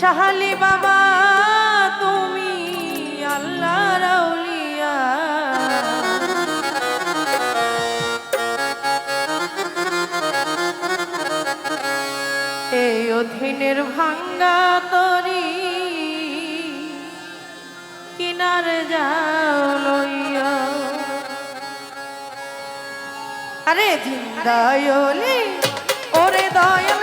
শাহালি বাবা, তুমি আল্লাহ রাউলিয়া এই অধীনের ভাঙ্গা তরি কিনারে যাও লইয়া। আরে জিন্দায়লি ওরে দয়াল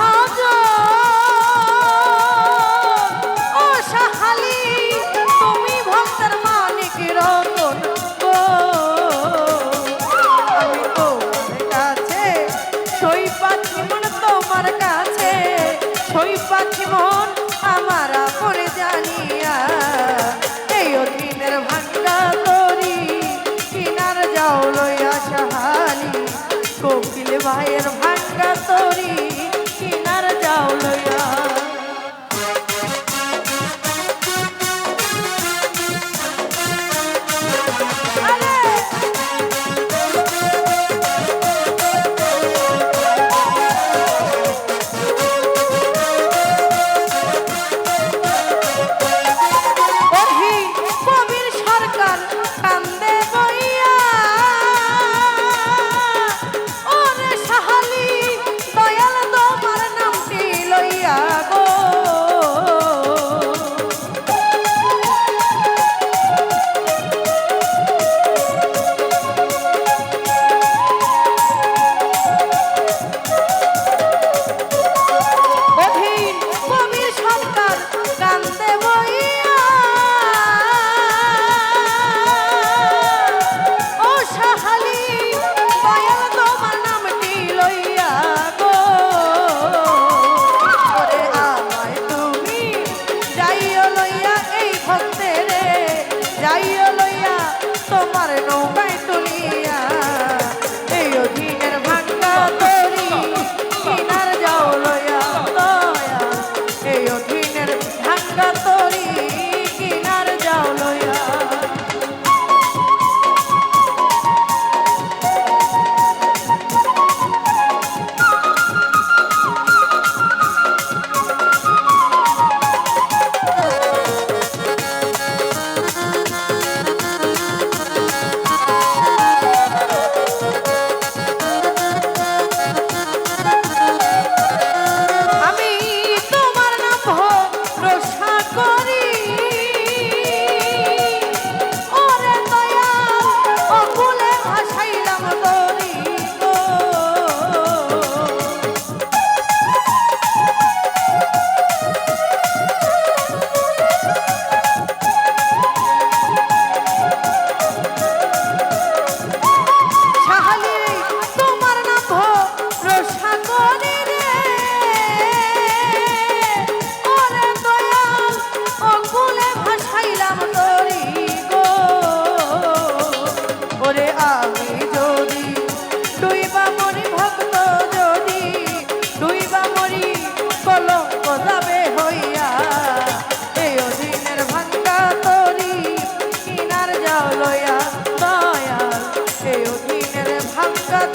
লইয়া সাহারি কোকিল ভাইয়ের ভাঙ্গা তরী।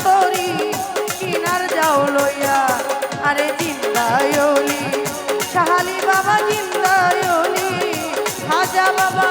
করি কিনার যাও লইয়া আরে জিন্দায়লি শাহালি বাবা জিন্দায়লি খাজা বাবা